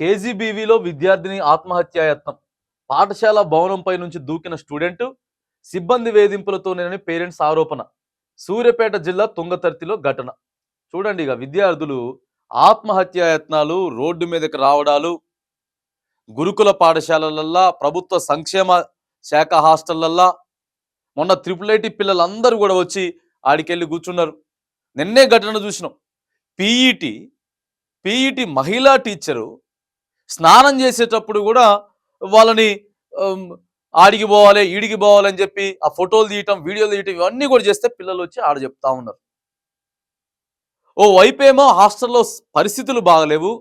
కేజీబీవీలో విద్యార్థిని ఆత్మహత్యాయత్నం. పాఠశాల భవనంపై నుంచి దూకిన స్టూడెంట్ సిబ్బంది వేధింపులతోనేనని పేరెంట్స్ ఆరోపణ. సూర్యాపేట జిల్లా తుంగతర్తిలో ఘటన. చూడండి ఇక విద్యార్థులు ఆత్మహత్యాయత్నాలు రోడ్డు మీదకి రావడాలు గురుకుల పాఠశాలలల్లా ప్రభుత్వ సంక్షేమ శాఖ హాస్టళ్ళల్లా మొన్న త్రిపుల్ ఐటీ పిల్లలందరూ కూడా వచ్చి ఆడికెళ్ళి కూర్చున్నారు. నిన్నే ఘటన చూసినాం. పీఈటీ పీఈటీ మహిళా టీచరు స్నానం చేసేటప్పుడు కూడా వాళ్ళని ఆడికి పోవాలి ఈడికి పోవాలని చెప్పి ఆ ఫోటోలు తీయటం వీడియోలు తీయటం ఇవన్నీ కూడా చేస్తే పిల్లలు వచ్చి ఆడ చెప్తా ఉన్నారు. ఓ వైపేమో హాస్టల్లో పరిస్థితులు బాగలేవు.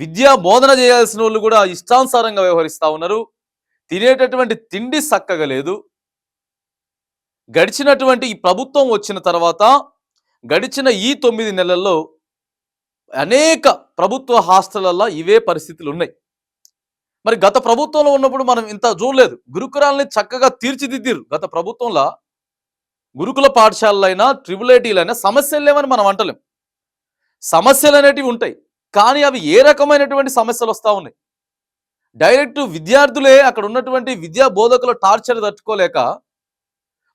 విద్యా బోధన చేయాల్సిన వాళ్ళు కూడా ఇష్టానుసారంగా వ్యవహరిస్తూ ఉన్నారు. తినేటటువంటి తిండి చక్కగా లేదు గడిచినటువంటి ఈ ప్రభుత్వం వచ్చిన తర్వాత గడిచిన ఈ తొమ్మిది నెలల్లో అనేక ప్రభుత్వ హాస్టళ్ళలో ఇవే పరిస్థితులు ఉన్నాయి మరి గత ప్రభుత్వంలో ఉన్నప్పుడు మనం ఇంత చూడలేదు. గురుకులాలని చక్కగా తీర్చిదిద్దిరు గత ప్రభుత్వంలో గురుకుల పాఠశాలలైనా ట్రిపుల్ ఐటీలైనా సమస్యలు లేవని మనం అంటలేం. సమస్యలు అనేటివి ఉంటాయి. కానీ అవి ఏ రకమైనటువంటి సమస్యలు వస్తూ ఉన్నాయి? డైరెక్ట్ విద్యార్థులే అక్కడ ఉన్నటువంటి విద్యా బోధకుల టార్చర్ తట్టుకోలేక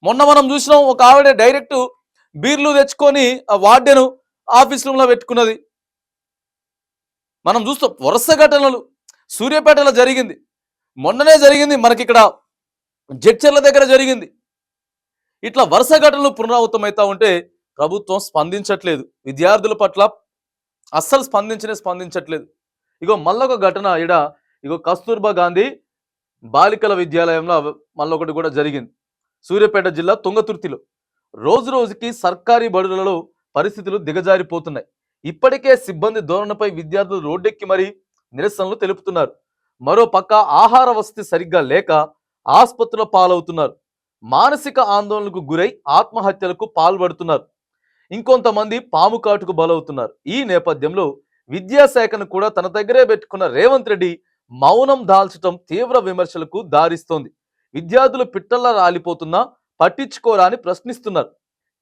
మొన్న మనం చూసినాం ఒక ఆవిడ డైరెక్ట్ బీర్లు తెచ్చుకొని ఆ వార్డెను ఆఫీస్ రూమ్లో పెట్టుకున్నది. మనం చూస్తాం వరుస ఘటనలు. సూర్యాపేటలో జరిగింది. మొన్ననే జరిగింది మనకి ఇక్కడ జడ్చర్ల దగ్గర జరిగింది. ఇట్లా వరుస ఘటనలు పునరావృతమవుతా ఉంటే ప్రభుత్వం స్పందించట్లేదు. విద్యార్థుల పట్ల అస్సలు స్పందించనే స్పందించట్లేదు. ఇగో మళ్ళొక ఘటన ఇడ ఇగో కస్తూర్బా గాంధీ బాలికల విద్యాలయంలో మళ్ళొకటి కూడా జరిగింది. సూర్యాపేట జిల్లా తుంగతుర్తిలో. రోజు రోజుకి సర్కారీ బడులలో పరిస్థితులు దిగజారిపోతున్నాయి. ఇప్పటికే సిబ్బంది ధోరణిపై విద్యార్థులు రోడ్డెక్కి మరీ నిరసనలు తెలుపుతున్నారు. మరో పక్క ఆహార వసతి సరిగ్గా లేక ఆసుపత్రుల పాలవుతున్నారు. మానసిక ఆందోళనకు గురై ఆత్మహత్యలకు పాల్పడుతున్నారు. ఇంకొంతమంది పాము కాటుకు బలవుతున్నారు. ఈ నేపథ్యంలో విద్యాశాఖను కూడా తన దగ్గరే పెట్టుకున్న రేవంత్ రెడ్డి మౌనం దాల్చటం తీవ్ర విమర్శలకు దారిస్తోంది. విద్యార్థులు పిట్టల్లా రాలిపోతున్నా పట్టించుకోరా అని ప్రశ్నిస్తున్నారు.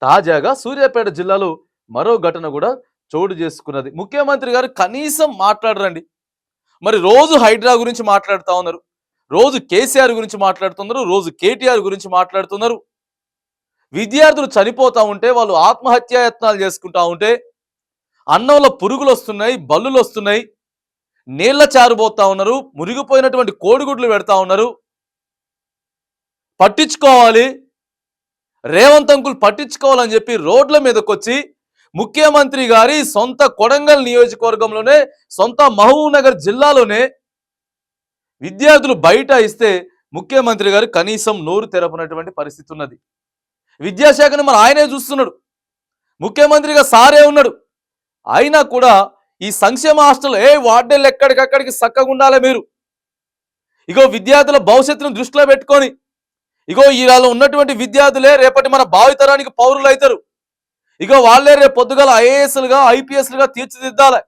తాజాగా సూర్యాపేట జిల్లాలో మరో ఘటన కూడా చోటు చేసుకున్నది. ముఖ్యమంత్రి గారు కనీసం మాట్లాడరండి. మరి రోజు హైడ్రా గురించి మాట్లాడుతూ ఉన్నారు. రోజు కేసీఆర్ గురించి మాట్లాడుతున్నారు. రోజు కేటీఆర్ గురించి మాట్లాడుతున్నారు. విద్యార్థులు చనిపోతూ ఉంటే వాళ్ళు ఆత్మహత్యాయత్నాలు చేసుకుంటా ఉంటే అన్నంలో పురుగులు వస్తున్నాయి బల్లులు వస్తున్నాయి నీళ్ళ చారుబోతా ఉన్నారు మురిగిపోయినటువంటి కోడిగుడ్లు పెడతా ఉన్నారు. పట్టించుకోవాలి. రేవంత్ అంకులు పట్టించుకోవాలని చెప్పి రోడ్ల మీదకొచ్చి ముఖ్యమంత్రి గారి సొంత కొడంగల్ నియోజకవర్గంలోనే సొంత మహబూబ్నగర్ జిల్లాలోనే విద్యార్థులు బయట ఇస్తే ముఖ్యమంత్రి గారు కనీసం నోరు తెరపనటువంటి పరిస్థితి ఉన్నది. విద్యాశాఖను మరి ఆయనే చూస్తున్నాడు. ముఖ్యమంత్రిగా సారే ఉన్నాడు. అయినా కూడా ఈ సంక్షేమ హాస్టల్ ఏ వార్డెల్ ఎక్కడికక్కడికి చక్కగా ఉండాలి మీరు. ఇగో విద్యార్థుల భవిష్యత్తును దృష్టిలో పెట్టుకొని ఇగో ఈరాలో ఉన్నటువంటి విద్యార్థులే రేపటి మన భావితరానికి పౌరులు అవుతారు ఇక వాళ్ళే రేపు పొద్దుగల ఐఏఎస్లుగా ఐపీఎస్లుగా తీర్చిదిద్దాలి.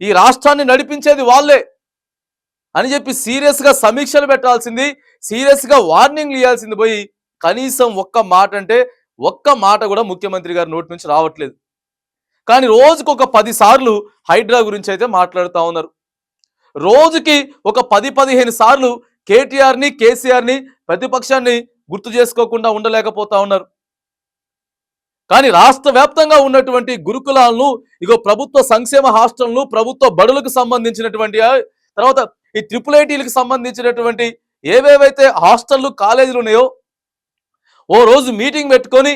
ఈ రాష్ట్రాన్ని నడిపించేది వాళ్ళే అని చెప్పి సీరియస్గా సమీక్షలు పెట్టాల్సింది సీరియస్గా వార్నింగ్ ఇవ్వాల్సింది పోయి కనీసం ఒక్క మాట అంటే ఒక్క మాట కూడా ముఖ్యమంత్రి గారి నోటి నుంచి రావట్లేదు. కానీ రోజుకు ఒక పది సార్లు హైడ్రా గురించి అయితే మాట్లాడుతూ ఉన్నారు. రోజుకి ఒక పది పదిహేను సార్లు కేటీఆర్ని కేసీఆర్ని ప్రతిపక్షాన్ని గుర్తు చేసుకోకుండా ఉండలేకపోతా ఉన్నారు. కానీ రాష్ట్ర వ్యాప్తంగా ఉన్నటువంటి గురుకులాలను ఇగో ప్రభుత్వ సంక్షేమ హాస్టల్ను ప్రభుత్వ బడులకు సంబంధించినటువంటి తర్వాత ఈ ట్రిపుల్ ఐటీలకు సంబంధించినటువంటి ఏవేవైతే హాస్టళ్ళు కాలేజీలు ఉన్నాయో ఓ రోజు మీటింగ్ పెట్టుకొని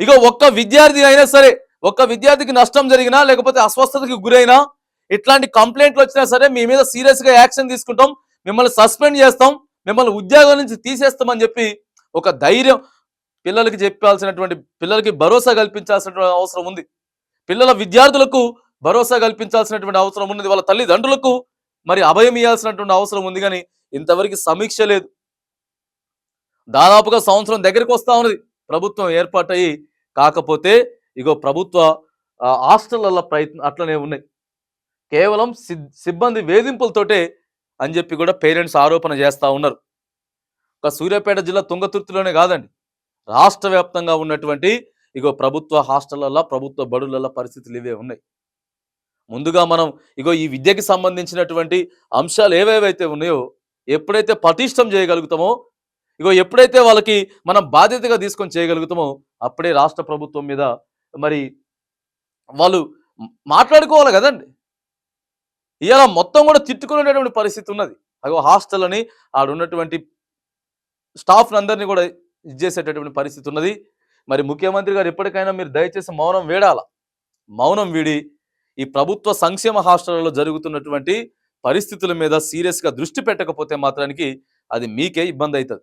ఇగో ఒక్క విద్యార్థి అయినా సరే ఒక్క విద్యార్థికి నష్టం జరిగినా లేకపోతే అస్వస్థతకి గురైనా ఇట్లాంటి కంప్లైంట్లు వచ్చినా సరే మీ మీద సీరియస్గా యాక్షన్ తీసుకుంటాం మిమ్మల్ని సస్పెండ్ చేస్తాం మిమ్మల్ని ఉద్యోగం నుంచి తీసేస్తామని చెప్పి ఒక ధైర్యం పిల్లలకి చెప్పాల్సినటువంటి పిల్లలకి భరోసా కల్పించాల్సినటువంటి అవసరం ఉంది. పిల్లల విద్యార్థులకు భరోసా కల్పించాల్సినటువంటి అవసరం ఉన్నది. వాళ్ళ తల్లిదండ్రులకు మరి అభయం ఇవ్వాల్సినటువంటి అవసరం ఉంది కానీ ఇంతవరకు సమీక్ష లేదు. దాదాపుగా సంవత్సరం దగ్గరికి వస్తా ఉన్నది. ప్రభుత్వం ఏర్పాటయ్యి కాకపోతే ఇగో ప్రభుత్వ ఆ, హాస్టళ్ళ ప్రయత్నం అట్లనే ఉన్నాయి. కేవలం సిబ్బంది వేధింపులతోటే అని చెప్పి కూడా పేరెంట్స్ ఆరోపణ చేస్తా ఉన్నారు. ఒక సూర్యాపేట జిల్లా తుంగతుర్తిలోనే కాదండి. రాష్ట్ర వ్యాప్తంగా ఉన్నటువంటి ఇగో ప్రభుత్వ హాస్టళ్ళలో ప్రభుత్వ బడులలో పరిస్థితులు ఇవే ఉన్నాయి. ముందుగా మనం ఇగో ఈ విద్యకి సంబంధించినటువంటి అంశాలు ఏవేవైతే ఉన్నాయో ఎప్పుడైతే పటిష్టం చేయగలుగుతామో ఇగో ఎప్పుడైతే వాళ్ళకి మనం బాధ్యతగా తీసుకొని చేయగలుగుతామో అప్పుడే రాష్ట్ర ప్రభుత్వం మీద మరి వాళ్ళు మాట్లాడుకోవాలి కదండి. ఇలా మొత్తం కూడా తిట్టుకునేటటువంటి పరిస్థితి ఉన్నది. అగో హాస్టల్ అని ఆడున్నటువంటి స్టాఫ్ అందరినీ కూడా ఇది చేసేటటువంటి పరిస్థితి ఉన్నది. మరి ముఖ్యమంత్రి గారు ఎప్పటికైనా మీరు దయచేసి మౌనం వేడాల? మౌనం వీడి ఈ ప్రభుత్వ సంక్షేమ హాస్టళ్ళలో జరుగుతున్నటువంటి పరిస్థితుల మీద సీరియస్గా దృష్టి పెట్టకపోతే మాత్రానికి అది మీకే ఇబ్బంది అవుతుంది